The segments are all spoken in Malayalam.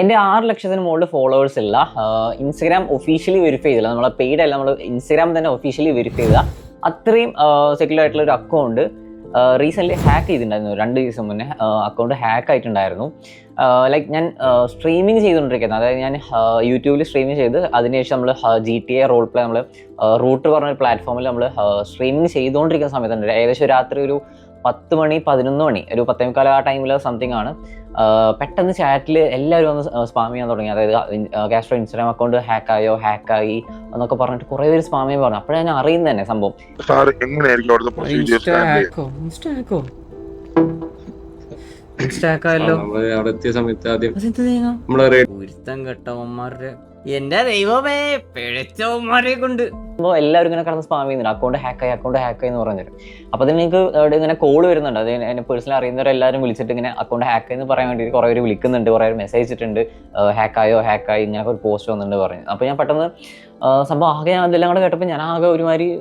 എന്റെ ആറ് ലക്ഷത്തിന് മുകളിൽ ഫോളോവേഴ്സ് ഇല്ല. ഇൻസ്റ്റഗ്രാം ഒഫീഷ്യലി വെരിഫൈ ചെയ്തില്ല. നമ്മളെ പെയ്ഡ് അല്ല നമ്മൾ ഇൻസ്റ്റഗ്രാം തന്നെ ഒഫീഷ്യലി വെരിഫൈ ചെയ്ത അത്രയും സെക്യുലർ ആയിട്ടുള്ള ഒരു അക്കൗണ്ട് റീസെന്റ്ലി ഹാക്ക് ചെയ്തിട്ടുണ്ടായിരുന്നു. രണ്ട് ദിവസം മുന്നേ അക്കൗണ്ട് ഹാക്ക് ആയിട്ടുണ്ടായിരുന്നു. ലൈക്ക് ഞാൻ സ്ട്രീമിങ് ചെയ്തുകൊണ്ടിരിക്കുന്നത് അതായത് ഞാൻ യൂട്യൂബിൽ സ്ട്രീമിങ് ചെയ്ത് അതിനുശേഷം നമ്മൾ G T A role play നമ്മൾ റൂട്ട് പറഞ്ഞ പ്ലാറ്റ്ഫോമിൽ നമ്മൾ സ്ട്രീമിങ് ചെയ്തുകൊണ്ടിരിക്കുന്ന സമയത്തുണ്ട്. ഏകദേശം രാത്രി ഒരു പത്ത് മണി പതിനൊന്ന് മണി ഒരു പത്തേ മുക്കാൽ ആ ടൈമിൽ സംതിങ് ആണ്. പെട്ടെന്ന് ചാറ്റിൽ എല്ലാവരും ഒന്ന് സ്പാം ചെയ്യാൻ തുടങ്ങി. അതായത് കാസ്ട്രോ ഇൻസ്റ്റാഗ്രാം അക്കൗണ്ട് ഹാക്കായോ ഹാക്കായി എന്നൊക്കെ പറഞ്ഞിട്ട് കുറേ പേര് സ്പാം ചെയ്യാൻ പറഞ്ഞു. അപ്പോഴാണ് ഞാൻ അറിയുന്നത് തന്നെ സംഭവം. ഒരുത്തം കെട്ടവന്മാരുടെ എന്റെ ദൈവമേ പിഴച്ചവന്മാരെ കൊണ്ട്. എല്ലാവരും ഇങ്ങനെ കടന്ന് സ്പാം ചെയ്യുന്നുണ്ട്. അക്കൗണ്ട് ആയി അക്കൗണ്ട് ഹാക്ക് ആയി എന്ന് പറഞ്ഞിട്ട്. അപ്പോൾ അതിന് നിങ്ങൾക്ക് അവിടെ ഇങ്ങനെ കോൾ വരുന്നുണ്ട്. അത് എന്നെ പേഴ്സണൽ അറിയുന്നവരെല്ലാവരും വിളിച്ചിട്ട് ഇങ്ങനെ അക്കൗണ്ട് ഹാക്കായി എന്ന് പറയാൻ വേണ്ടി കുറേ പേര് വിളിക്കുന്നുണ്ട് കുറേ പേര് മെസ്സേജ് ഇട്ടിട്ടുണ്ട്. ഹാക്കായോ ആയി ഇങ്ങനെ ഒരു പോസ്റ്റ് വന്നിട്ടുണ്ട് പറഞ്ഞു. അപ്പോൾ ഞാൻ പെട്ടെന്ന് സംഭവം ആകെ ഞാൻ അതെല്ലാം കൂടെ കേട്ടപ്പോൾ ഞാൻ ആകെ ഒരുമാതിരി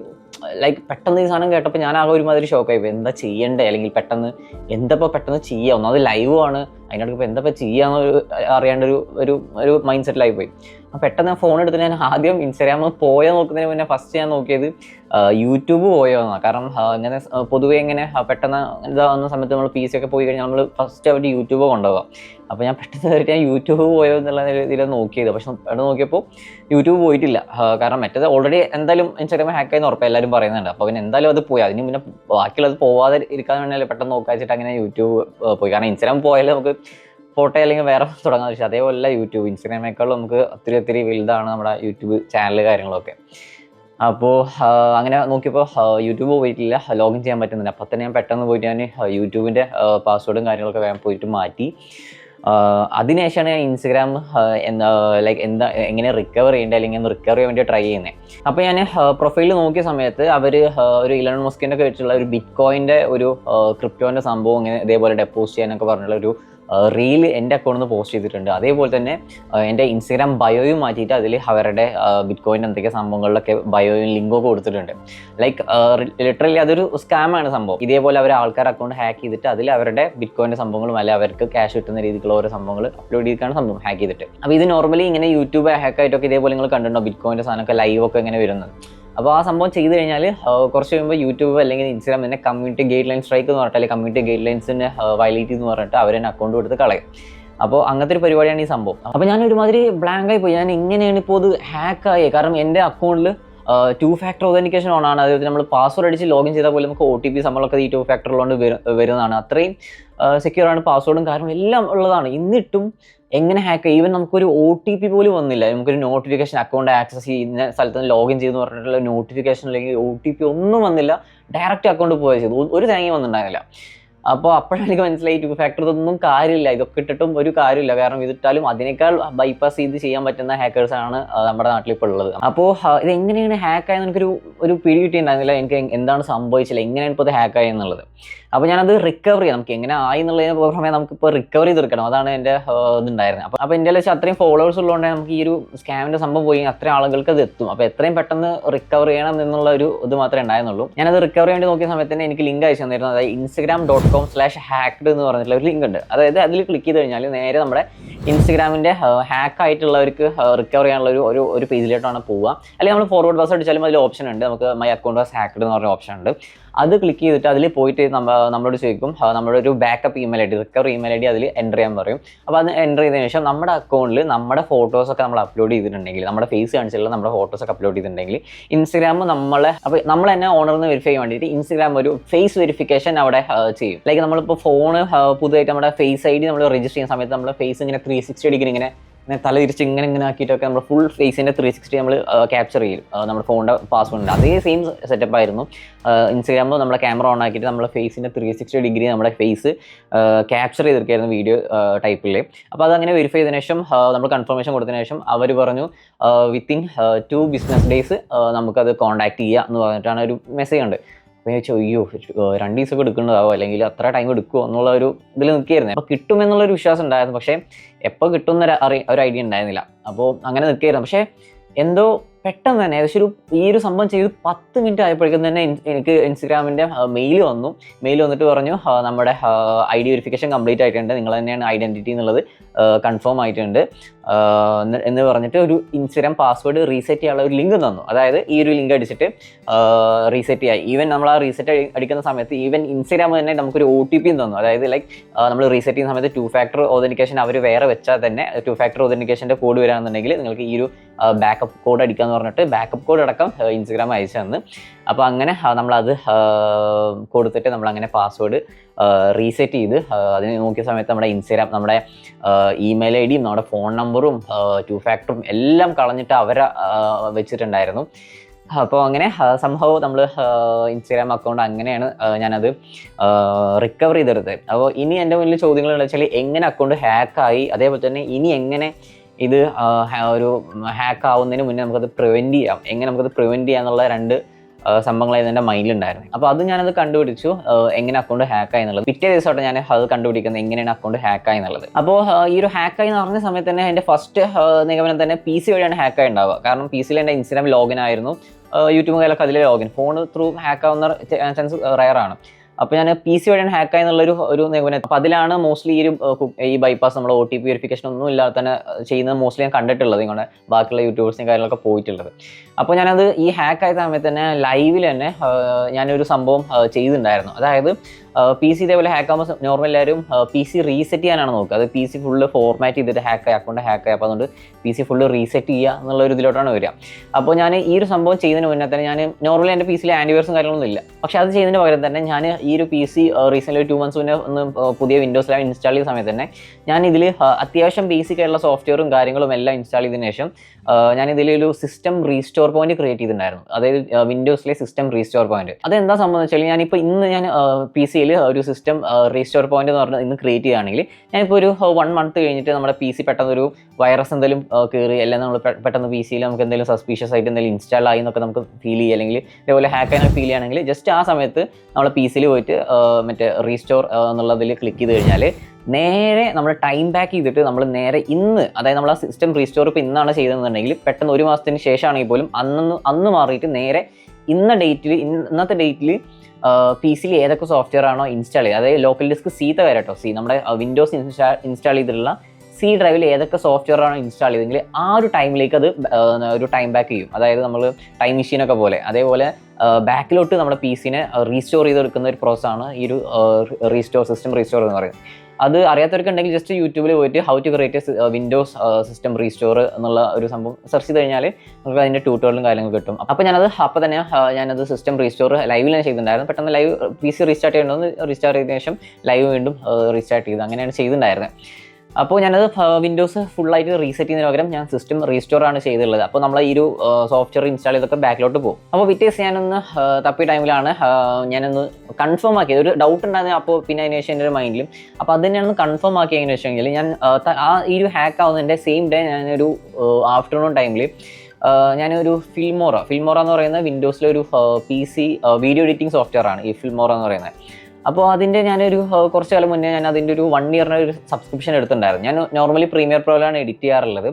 ലൈക്ക് പെട്ടെന്ന് ഈ സാധനം കേട്ടപ്പോൾ ഞാൻ ആകെ ഒരുമാതിരി ആയി എന്താ ചെയ്യണ്ടേ? അല്ലെങ്കിൽ പെട്ടെന്ന് എന്തപ്പോൾ പെട്ടെന്ന് ചെയ്യാം ഒന്നാമത് ലൈവ് ആണ്. അതിനോട് ഇപ്പോൾ എന്താ ചെയ്യാന്ന് ഒരു അറിയാണ്ട് ഒരു ഒരു മൈൻഡ് സെറ്റിലായി പോയി. അപ്പോൾ പെട്ടെന്ന് ഫോൺ എടുത്ത് ഞാൻ ആദ്യം ഇൻസ്റ്റാഗ്രാമിൽ പോയാൽ നോക്കുന്നതിന് മുന്നേ ഫസ്റ്റ് ഞാൻ നോക്കിയത് യൂട്യൂബ് പോയോ എന്നാണ് കാരണം ഞാൻ പൊതുവേ ഇങ്ങനെ പെട്ടെന്ന് ഇതാവുന്ന സമയത്ത് നമ്മൾ പി സി ഒക്കെ പോയി കഴിഞ്ഞാൽ നമ്മൾ ഫസ്റ്റ് അവർ യൂട്യൂബ് കൊണ്ടുപോകാം അപ്പോൾ ഞാൻ പെട്ടെന്ന് കയറിയിട്ട് ഞാൻ യൂട്യൂബ് പോയോ എന്നുള്ള രീതിയിൽ നോക്കിയത്. പക്ഷെ അവിടെ നോക്കിയപ്പോൾ യൂട്യൂബ് പോയിട്ടില്ല. കാരണം മറ്റേത് ഓൾറെഡി എന്തായാലും ഇൻസ്റ്റാഗ്രാം ഹാക്ക് ആയെന്ന് ഉറപ്പ് എല്ലാവരും പറയുന്നുണ്ട്. അപ്പോൾ പിന്നെ എന്തായാലും അത് പോയി. അതിന് പിന്നെ ബാക്കിയുള്ളത് പോവാതെ ഇരിക്കാൻ വേണ്ടി പെട്ടെന്ന് നോക്കാച്ചിട്ട് അങ്ങനെ യൂട്യൂബ് പോയി. കാരണം ഇൻസ്റ്റാഗ്രാം പോയാലും നമുക്ക് ഫോട്ടോ അല്ലെങ്കിൽ വേറെ തുടങ്ങാൻ പക്ഷേ അതേപോലെ യൂട്യൂബ് ഇൻസ്റ്റാഗ്രാമേക്കാളും നമുക്ക് ഒത്തിരി ഒത്തിരി വലുതാണ് നമ്മുടെ യൂട്യൂബ് ചാനൽ കാര്യങ്ങളൊക്കെ. അപ്പോൾ അങ്ങനെ നോക്കിയപ്പോൾ യൂട്യൂബ് പോയിട്ടില്ല. ലോഗിൻ ചെയ്യാൻ പറ്റുന്നില്ല. അപ്പോൾ തന്നെ ഞാൻ പെട്ടെന്ന് പോയിട്ട് ഞാൻ യൂട്യൂബിന്റെ പാസ്വേഡും കാര്യങ്ങളൊക്കെ വേഗം പോയിട്ട് മാറ്റി. അതിനുശേഷമാണ് ഞാൻ ഇൻസ്റ്റഗ്രാം എന്താ ലൈക്ക് എന്താ എങ്ങനെ റിക്കവർ ചെയ്യേണ്ടത് അല്ലെങ്കിൽ റിക്കവർ ചെയ്യാൻ വേണ്ടി ട്രൈ ചെയ്യുന്നത് അപ്പോൾ ഞാൻ പ്രൊഫൈൽ നോക്കിയ സമയത്ത് അവർ ഒരു ഇലൺ മുസ്കിന്റെ ഒക്കെ വെച്ചിട്ടുള്ള ഒരു ബിറ്റ് കോയിന്റെ ഒരു ക്രിപ്റ്റോന്റെ സംഭവം ഇങ്ങനെ ഇതേപോലെ ഡെപ്പോസിറ്റ് ചെയ്യാനൊക്കെ പറഞ്ഞിട്ടുള്ള ഒരു റീൽ എന്റെ അക്കൗണ്ടിൽ നിന്ന് പോസ്റ്റ് ചെയ്തിട്ടുണ്ട്. അതേപോലെ തന്നെ എന്റെ ഇൻസ്റ്റാഗ്രാം ബയോയും മാറ്റിയിട്ട് അതിൽ അവരുടെ ബിറ്റ് എന്തൊക്കെ സംഭവങ്ങളിലൊക്കെ ബയോയും ലിങ്കൊക്കെ കൊടുത്തിട്ടുണ്ട്. ലൈക്ക് ലിറ്ററലി അതൊരു സ്കാമാണ് സംഭവം. ഇതേപോലെ അവർ ആൾക്കാർ അക്കൗണ്ട് ഹാക്ക് ചെയ്തിട്ട് അതിൽ അവരുടെ ബിറ്റ് കോയിന്റെ സംഭവങ്ങളും അല്ലെ അവർക്ക് ക്യാഷ് കിട്ടുന്ന രീതിക്കുള്ള ഓരോ സംഭവങ്ങൾ അപ്ലോഡ് ചെയ്തിട്ടാണ് സംഭവം ഹാക്ക് ചെയ്തിട്ട്. അപ്പോൾ ഇത് നോർമലി ഇങ്ങനെ യൂട്യൂബ് ഹാക്ക് ആയിട്ടൊക്കെ ഇതേപോലെ നിങ്ങൾ കണ്ടിട്ടുണ്ടോ? ബിറ്റ് കോയിന്റെ സാധനമൊക്കെ ലൈവ് ഒക്കെ ഇങ്ങനെ വരുന്നത്? അപ്പോൾ ആ സംഭവം ചെയ്തു കഴിഞ്ഞാൽ കുറച്ച് കഴിയുമ്പോൾ യൂട്യൂബ് അല്ലെങ്കിൽ ഇൻസ്റ്റാഗ്രാം തന്നെ കമ്മ്യൂണിറ്റി ഗൈഡ് ലൈൻ സ്ട്രൈക്ക് എന്ന് അല്ലെങ്കിൽ കമ്മ്യൂണിറ്റി ഗൈഡ് ലൈൻസിനെ വയലേറ്റ് എന്ന് പറഞ്ഞിട്ട് അവരെന്നെ അക്കൗണ്ട് കൊടുത്ത് കളയും. അപ്പോൾ അങ്ങനത്തെ ഒരു പരിപാടിയാണ് ഈ സംഭവം. അപ്പോൾ ഞാൻ ഒരുമാതിരി ബ്ലാങ്ക് ആയി പോയി. ഞാൻ ഇങ്ങനെയാണ് ഇപ്പോൾ ഇത് ഹാക്കായി കാരണം എന്റെ അക്കൗണ്ടിൽ ടു ഫാക്ടർ ഒതന്റിക്കേഷൻ ഓൺ ആണ്. അതായത് നമ്മൾ പാസ്വേഡ് അടിച്ച് ലോഗിൻ ചെയ്താൽ പോലും നമുക്ക് ഒ ടി പി സമ്മളൊക്കെ ഈ ടു വരു- വരുന്നതാണ്. അത്രയും സെക്യൂർ ആണ് പാസ്വേഡും കാര്യങ്ങളും എല്ലാം ഉള്ളതാണ്. എന്നിട്ടും എങ്ങനെ ഹാക്ക് ഈവൻ നമുക്കൊരു ഒ ടി പി പോലും വന്നില്ല. നമുക്കൊരു നോട്ടിഫിക്കേഷൻ അക്കൗണ്ട് ആക്സസ് ചെയ്യുന്ന സ്ഥലത്ത് നിന്ന് ലോഗിൻ ചെയ്തെന്ന് പറഞ്ഞിട്ടുള്ള നോട്ടിഫിക്കേഷൻ അല്ലെങ്കിൽ ഒ ടി പി ഒന്നും വന്നില്ല. ഡയറക്റ്റ് അക്കൗണ്ട് പോയത് ചെയ്തു. ഒരു തേങ്ങയും വന്നിട്ടുണ്ടായിരുന്നില്ല. അപ്പോൾ അപ്പോഴാണ് എനിക്ക് മനസ്സിലായി ടു ഫാക്ടർ ഇതൊന്നും കാര്യമില്ല. ഇതൊക്കെ ഇട്ടിട്ടും ഒരു കാര്യമില്ല. കാരണം ഇതിട്ടാലും അതിനേക്കാൾ ബൈപ്പാസ് ചെയ്ത് ചെയ്യാൻ പറ്റുന്ന ഹാക്കേഴ്സ് ആണ് നമ്മുടെ നാട്ടിൽ ഇപ്പോൾ ഉള്ളത്. അപ്പോൾ ഇത് എങ്ങനെയാണ് ഹാക്ക് ആയെന്ന് എനിക്കൊരു ഒരു പിടി കിട്ടിയിട്ടുണ്ടായിരുന്നില്ല. എനിക്ക് എന്താണ് സംഭവിച്ചില്ല എങ്ങനെയാണ് ഇപ്പോൾ ഇത് ഹാക്ക് ആയെന്നുള്ളത് അപ്പോൾ ഞാനത് റിക്കവർ ചെയ്യാം. നമുക്ക് എങ്ങനെ ആയി എന്നുള്ളതിന് പുറമെ നമുക്കിപ്പോൾ റിക്കവർ ചെയ്തെടുക്കണം അതാണ് എന്റെ ഇതുണ്ടായിരുന്നത്. അപ്പോൾ അപ്പോൾ എന്റെ വെച്ചാൽ അത്രയും ഫോളോവേഴ്സ് ഉള്ളതുകൊണ്ട് നമുക്ക് ഈ ഒരു സ്കാമിന്റെ സംഭവം പോയി അത്രയും ആളുകൾക്ക് അത് എത്തും. അപ്പോൾ എത്രയും പെട്ടെന്ന് റിക്കവർ ചെയ്യണം എന്നുള്ള ഒരു ഇത് മാത്രമേ ഉണ്ടായിരുന്നുള്ളൂ. ഞാനത് റിക്കവർ ചെയ്യേണ്ടി നോക്കിയ സമയത്ത് തന്നെ എനിക്ക് ലിങ്ക് അയച്ചു തന്നിരുന്നത് അതായത് Instagram dot com slash hacked എന്ന് പറഞ്ഞിട്ടുള്ള ഒരു ലിങ്ക് ഉണ്ട്. അതായത് അതിൽ ക്ലിക്ക് ചെയ്ത് കഴിഞ്ഞാൽ നേരെ നമ്മുടെ ഇൻസ്റ്റഗ്രാമിന്റെ ഹാക്ക് ആയിട്ടുള്ളവർക്ക് റിക്കവർ ചെയ്യാനുള്ള ഒരു ഒരു ഒരു പേജിലോട്ടാണ് പോവുക. അല്ലെങ്കിൽ നമ്മൾ ഫോർവേഡ് ബസ് അടിച്ചാലും അതിൽ ഓപ്ഷൻ ഉണ്ട്. നമുക്ക് മൈ അക്കൗണ്ട് വാസ് ഹാക്ക്ഡ് എന്ന് പറഞ്ഞ ഓപ്ഷൻ ഉണ്ട്. അത് ക്ലിക്ക് ചെയ്തിട്ട് അതിൽ പോയിട്ട് നമ്മ നമ്മളോട് ചോദിക്കും നമ്മുടെ ഒരു backup email I D recover email I D അതിൽ എന്റർ ചെയ്യാൻ പറയും. അപ്പോൾ അത് എന്റർ ചെയ്തതിന് ശേഷം നമ്മുടെ അക്കൗണ്ടിൽ നമ്മുടെ ഫോട്ടോസൊക്കെ നമ്മൾ അപ്ലോഡ് ചെയ്തിട്ടുണ്ടെങ്കിൽ നമ്മുടെ ഫേസ് കാണിച്ചിട്ടുള്ള നമ്മുടെ ഫോട്ടോസൊക്കെ അപ്ലോഡ് ചെയ്തിട്ടുണ്ടെങ്കിൽ ഇൻസ്റ്റഗ്രാം നമ്മളെ അപ്പോൾ നമ്മൾ തന്നെ ഓണർന്ന് വെരിഫൈ ചെയ്യാൻ വേണ്ടിയിട്ട് ഇൻസ്റ്റാഗ്രാം ഒരു ഫേസ് വെരിഫിക്കേഷൻ അവിടെ ചെയ്യും. ലൈക്ക് നമ്മളിപ്പോൾ ഫോൺ പുതുതായിട്ട് നമ്മുടെ ഫേസ് ഐ ഡി നമ്മൾ രജിസ്റ്റർ ചെയ്യുന്ന സമയത്ത് നമ്മുടെ ഫേസ് ഇങ്ങനെ ത്രീ സിക്സ്റ്റി ഡിഗ്രി ഇങ്ങനെ തല തിരിച്ച് ഇങ്ങനെ ഇങ്ങനെ ആക്കിയിട്ടൊക്കെ നമ്മൾ ഫുൾ ഫേസിന്റെ ത്രീ സിക്സ്റ്റി നമ്മൾ ക്യാപ്ചർ ചെയ്യും. നമ്മുടെ ഫോണിന്റെ പാസ്വേഡ് അതേ സെയിം സെറ്റപ്പ് ആയിരുന്നു. ഇൻസ്റ്റാഗ്രാമിൽ നമ്മളെ ക്യാമറ ഓൺ ആക്കിയിട്ട് നമ്മുടെ ഫേസിന്റെ ത്രീ സിക്സ്റ്റി ഡിഗ്രി നമ്മുടെ ഫേസ് ക്യാപ്ചർ ചെയ്തിരിക്കുന്നു വീഡിയോ ടൈപ്പിൽ അപ്പോൾ അതങ്ങനെ വെരിഫൈ ചെയ്തതിനു ശേഷം നമ്മൾ കൺഫർമേഷൻ കൊടുത്തതിന് ശേഷം അവർ പറഞ്ഞു വിത്തിൻ ടു ബിസിനസ് ഡേയ്സ് നമുക്കത് കോൺടാക്ട് ചെയ്യുക എന്ന് പറഞ്ഞിട്ടാണ് ഒരു മെസ്സേജ് ഉണ്ട്. അപ്പോൾ ഞാൻ അയ്യോ രണ്ട് ദിവസമൊക്കെ എടുക്കേണ്ടതാവോ അല്ലെങ്കിൽ അത്ര ടൈം എടുക്കുമോ എന്നുള്ള ഒരു ഇതിൽ നിൽക്കുകയായിരുന്നു. അപ്പോൾ കിട്ടും എന്നുള്ളൊരു വിശ്വാസം ഉണ്ടായിരുന്നു. പക്ഷേ എപ്പോൾ കിട്ടുന്ന ഒരു ഐഡിയ ഉണ്ടായിരുന്നില്ല. അപ്പോൾ അങ്ങനെ നിൽക്കുകയായിരുന്നു. പക്ഷേ എന്തോ പെട്ടെന്ന് തന്നെ ഏകദേശം ഒരു ഈ ഒരു സംഭവം ചെയ്ത് പത്ത് മിനിറ്റ് ആയപ്പോഴേക്കും തന്നെ എനിക്ക് ഇൻസ്റ്റഗ്രാമിന്റെ മെയിൽ വന്നു. മെയിൽ വന്നിട്ട് പറഞ്ഞു നമ്മുടെ ഐ ഡി വെരിഫിക്കേഷൻ കംപ്ലീറ്റ് ആയിട്ടുണ്ട്. നിങ്ങൾ തന്നെയാണ് ഐഡന്റിറ്റി എന്നുള്ളത് കൺഫേം ആയിട്ടുണ്ട്. എന്ന് പറഞ്ഞിട്ട് ഒരു ഇൻസ്റ്റഗ്രാം പാസ്വേഡ് റീസെറ്റ് ചെയ്യാനുള്ള ഒരു ലിങ്ക് തന്നു. അതായത് ഈ ഒരു ലിങ്ക് അടിച്ചിട്ട് റീസെറ്റ് ചെയ്യാം ഈവൻ നമ്മൾ ആ റീസെറ്റ് അടിക്കുന്ന സമയത്ത് ഈവൻ ഇൻസ്റ്റഗ്രാം തന്നെ നമുക്കൊരു ഒ ടി പിയും തന്നു. അതായത് ലൈക്ക് നമ്മൾ റീസെറ്റ് ചെയ്യുന്ന സമയത്ത് ടു ഫാക്ടർ ഓതന്റിക്കേഷൻ അവർ വേറെ വെച്ചാൽ തന്നെ ടു ഫാക്ടർ ഓതന്റിക്കേഷന്റെ കോഡ് വരാണെന്നുണ്ടെങ്കിൽ നിങ്ങൾക്ക് ഈ ഒരു ബാക്കപ്പ് കോഡ് അടിക്കാന്ന് പറഞ്ഞിട്ട് ബാക്കപ്പ് കോഡ് അടക്കം ഇൻസ്റ്റഗ്രാം അയച്ചു തന്നു. അപ്പോൾ അങ്ങനെ നമ്മളത് കൊടുത്തിട്ട് നമ്മൾ അങ്ങനെ പാസ്വേഡ് റീസെറ്റ് ചെയ്ത് അതിനെ നോക്കിയ സമയത്ത് നമ്മുടെ ഇൻസ്റ്റാഗ്രാം നമ്മുടെ ഇമെയിൽ ഐ ഡിയും നമ്മുടെ ഫോൺ നമ്പറും ടു ഫാക്ടറും എല്ലാം കളഞ്ഞിട്ട് അവരെ വെച്ചിട്ടുണ്ടായിരുന്നു. അപ്പോൾ അങ്ങനെ സംഭവം നമ്മൾ ഇൻസ്റ്റാഗ്രാം അക്കൗണ്ട് അങ്ങനെയാണ് ഞാനത് റിക്കവർ ചെയ്തെടുത്തത്. അപ്പോൾ ഇനി എന്റെ മുന്നിൽ ചോദ്യങ്ങൾ എന്ന് വെച്ചാൽ എങ്ങനെ അക്കൗണ്ട് ഹാക്കായി അതേപോലെ തന്നെ ഇനി എങ്ങനെ ഇത് ഒരു ഹാക്ക് ആവുന്നതിന് മുന്നേ നമുക്കത് പ്രിവെന്റ് ചെയ്യാം. എങ്ങനെ നമുക്കത് പ്രിവെന്റ് ചെയ്യാന്നുള്ള രണ്ട് ആ, സംഭവങ്ങളായിരുന്നു എന്റെ മൈൻഡിലുണ്ടായിരുന്നു. അപ്പോൾ അത് ഞാനത് കണ്ടുപിടിച്ചു. എങ്ങനെ അക്കൗണ്ട് ഹാക്കായി എന്നുള്ളത്. പിറ്റേ ദിവസമായിട്ട് ഞാൻ അത് കണ്ടുപിടിക്കുന്നത് എങ്ങനെയാണ് അക്കൗണ്ട് ഹാക്കായി എന്നുള്ളത്. അപ്പോൾ ഈ ഒരു ഹാക്കായി എന്ന് പറഞ്ഞ സമയത്ത് തന്നെ എന്റെ ഫസ്റ്റ് നിഗമനം തന്നെ പി സി വഴിയാണ് ഹാക്കായി ഉണ്ടാവുക. കാരണം പി സിയിൽ എന്റെ ഇൻസ്റ്റാഗ്രാം ലോഗിൻ ആയിരുന്നു. യൂട്യൂബ് മുതലൊക്കെ അതിൽ ലോഗിൻ ഫോൺ ത്രൂ ഹാക്ക് ആവുന്ന ചാൻസ് റയറാണ് അപ്പോൾ ഞാൻ പി സി വഴിയാണ് ഹാക്ക് ആയെന്നുള്ളൊരു ഒരു നിഗമനം അപ്പോൾ അതിലാണ് മോസ്റ്റ്ലി ഈ ഒരു ഈ ബൈപ്പാസ് നമ്മൾ ഒ ടി പി വെരിഫിക്കേഷൻ ഒന്നും ഇല്ലാതെ തന്നെ ചെയ്യുന്നത് മോസ്റ്റ്ലി ഞാൻ കണ്ടിട്ടുള്ളത് ഇങ്ങനെ ബാക്കിയുള്ള യൂട്യൂബേഴ്സിനും കാര്യങ്ങളൊക്കെ പോയിട്ടുള്ളത്. അപ്പോൾ ഞാനത് ഈ ഹാക്ക് ആയ സമയത്ത് തന്നെ ലൈവിൽ തന്നെ ഞാനൊരു സംഭവം ചെയ്തിട്ടുണ്ടായിരുന്നു. അതായത് പി സി ഇതേപോലെ ഹാക്ക് ആകുമ്പോൾ നോർമൽ എല്ലാവരും പി സി റീസെറ്റ് ചെയ്യാനാണ് നോക്കുക. അത് പി സി ഫുള്ള് ഫോർമാറ്റ് ചെയ്തിട്ട് ഹാക്ക് അക്കൗണ്ട് ഹാക്ക് ആയി. അപ്പോൾ അതുകൊണ്ട് പി സി ഫുള്ള് റീസെറ്റ് ചെയ്യുക എന്നുള്ള ഒരു ഇതിലോട്ടാണ് വരിക. അപ്പോൾ ഞാൻ ഈ ഒരു സംഭവം ചെയ്യുന്നതിന് മുന്നേ തന്നെ ഞാൻ നോർമലി എന്റെ പി സിയിൽ ആന്റിവേഴ്സും കാര്യങ്ങളൊന്നും ഇല്ല. പക്ഷേ അത് ചെയ്യുന്നതിന് പകരം തന്നെ ഞാൻ ഈ ഒരു P C recent two months മുന്നേ ഒന്ന് പുതിയ വിൻഡോസ് ലെവൻ ഇൻസ്റ്റാൾ ചെയ്ത സമയത്ത് തന്നെ ഞാൻ ഇതിൽ അത്യാവശ്യം ബേസിക് ആയിട്ടുള്ള സോഫ്റ്റ്വെയറും കാര്യങ്ങളും എല്ലാം ഇൻസ്റ്റാൾ ചെയ്തതിന് ശേഷം ഞാൻ ഇതിലൊരു സിസ്റ്റം റീസ്റ്റോർ പോയിന്റ് ക്രിയേറ്റ് ചെയ്തിട്ടുണ്ടായിരുന്നു. അതായത് വിൻഡോസിലെ സിസ്റ്റം റീസ്റ്റോർ പോയിന്റ് അതെന്താ സംഭവം വെച്ചാൽ ഞാനിപ്പോൾ ഇന്ന് ഞാൻ പി സിയിൽ ഒരു സിസ്റ്റം റീസ്റ്റോർ പോയിന്റ് എന്ന് പറഞ്ഞാൽ ഇന്ന് ക്രിയേറ്റ് ചെയ്യുകയാണെങ്കിൽ ഞാനിപ്പോൾ ഒരു വൺ മന്ത് കഴിഞ്ഞിട്ട് നമ്മുടെ പി സി പെട്ടെന്ന് ഒരു വൈറസ് എന്തെങ്കിലും കയറി അല്ലെങ്കിൽ നമ്മൾ പെട്ടെന്ന് പി സിയിൽ നമുക്ക് എന്തെങ്കിലും സസ്പീഷ്യസ് ആയിട്ട് എന്തെങ്കിലും ഇൻസ്റ്റാൾ ആയി എന്നൊക്കെ നമുക്ക് ഫീൽ ചെയ്യുക. അല്ലെങ്കിൽ ഇതേപോലെ ഹാക്ക് ആയി ഫീൽ ചെയ്യുകയാണെങ്കിൽ ജസ്റ്റ് ആ സമയത്ത് നമ്മൾ പി സിയിൽ പോയിട്ട് മറ്റേ റീസ്റ്റോർ എന്നുള്ളതിൽ ക്ലിക്ക് ചെയ്ത് കഴിഞ്ഞാൽ നേരെ നമ്മൾ ടൈം ബാക്ക് ചെയ്തിട്ട് നമ്മൾ നേരെ ഇന്ന് അതായത് നമ്മൾ ആ സിസ്റ്റം റീസ്റ്റോർ ഇപ്പോൾ ഇന്നാണ് ചെയ്തതെന്നുണ്ടെങ്കിൽ പെട്ടെന്ന് ഒരു മാസത്തിന് ശേഷമാണെങ്കിൽ പോലും അന്ന് അന്ന് മാറിയിട്ട് നേരെ ഇന്ന ഡേറ്റിൽ ഇന്നത്തെ ഡേറ്റിൽ പി സിയിൽ ഏതൊക്കെ സോഫ്റ്റ്വെയർ ആണോ ഇൻസ്റ്റാൾ ചെയ്യുക. അതായത് ലോക്കൽ ഡിസ്ക് സി വരെ കേട്ടോ സി നമ്മുടെ വിൻഡോസ് ഇൻസ്റ്റാ ഇൻസ്റ്റാൾ ചെയ്തിട്ടുള്ള സി ഡ്രൈവിൽ ഏതൊക്കെ സോഫ്റ്റ്വെയർ ആണോ ഇൻസ്റ്റാൾ ചെയ്തെങ്കിൽ ആ ഒരു ടൈമിലേക്ക് അത് ഒരു ടൈം ബാക്ക് ചെയ്യും. അതായത് നമ്മൾ ടൈം മെഷീനൊക്കെ പോലെ. അതേപോലെ ബാക്കിലോട്ട് നമ്മുടെ പി സിനെ റീസ്റ്റോർ ചെയ്തെടുക്കുന്ന ഒരു പ്രോസസ്സാണ് ഈ ഒരു റീസ്റ്റോർ സിസ്റ്റം റീസ്റ്റോർ എന്ന് പറയുന്നത്. അത് അറിയാത്തവർക്കുണ്ടെങ്കിൽ ജസ്റ്റ് യൂട്യൂബിൽ പോയിട്ട് how to create Windows system restore എന്നുള്ള ഒരു സംഭവം സെർച്ച് ചെയ്ത് കഴിഞ്ഞാൽ നമുക്ക് അതിന്റെ ട്യൂട്ടോറിയലും കാര്യങ്ങളും കിട്ടും. അപ്പോൾ ഞാനത് അപ്പോൾ തന്നെ ആ, ഞാനത് സിസ്റ്റം റീസ്റ്റോർ ലൈവിൽ തന്നെ ചെയ്തിട്ടുണ്ടായിരുന്നു. പെട്ടെന്ന് ലൈവ് പി സി റീസ്റ്റാർട്ട് ചെയ്യണമെന്ന് റീസ്റ്റാർട്ട് ചെയ്തതിനു ശേഷം ലൈവ് വീണ്ടും റീസ്റ്റാർട്ട് ചെയ്തു. അങ്ങനെയാണ് ചെയ്തിട്ടുണ്ടായിരുന്നത് അപ്പോൾ ഞാനത് വിൻഡോസ് ഫുൾ ആയിട്ട് റീസെറ്റ് ചെയ്യുന്നതിന് പകരം ഞാൻ സിസ്റ്റം റീസ്റ്റോർ ആണ് ചെയ്തിട്ടുള്ളത് അപ്പോൾ നമ്മൾ ഈ ഒരു സോഫ്റ്റ്വെയർ ഇൻസ്റ്റാൾ ചെയ്തൊക്കെ ബാക്കിലോട്ട് പോകും. അപ്പോൾ വിറ്റേസ് ഞാനൊന്ന് തപ്പി ടൈമിലാണ് ഞാനൊന്ന് കൺഫേം ആക്കിയത്. ഒരു ഡൗട്ട് ഉണ്ടായിരുന്നു അപ്പോൾ പിന്നെ അതിന് ശേഷം എന്റെ ഒരു മൈൻഡിലും അപ്പോൾ അത് തന്നെയാണ് കൺഫേം ആക്കിയതിന് ശേഷം ഞാൻ ആ, ഈ ഒരു ഹാക്ക് ആവുന്നതിന്റെ സെയിം ഡേ ഞാനൊരു ആഫ്റ്റർനൂൺ ടൈമിൽ ഞാനൊരു ഫിൽമോറ ഫിൽമോറ എന്ന് പറയുന്ന വിൻഡോസിലെ ഒരു P C video editing software ആണ് ഈ ഫിൽമോറ എന്ന് പറയുന്നത്. അപ്പോൾ അതിന്റെ ഞാനൊരു കുറച്ച് കാലം മുന്നേ ഞാൻ അതിന്റെ ഒരു വൺ ഇയറിന് ഒരു സബ്സ്ക്രിപ്ഷൻ എടുത്തിട്ടുണ്ടായിരുന്നു. ഞാൻ നോർമലി പ്രീമിയർ പ്രോയിലാണ് എഡിറ്റ് ചെയ്യാറുള്ളത്.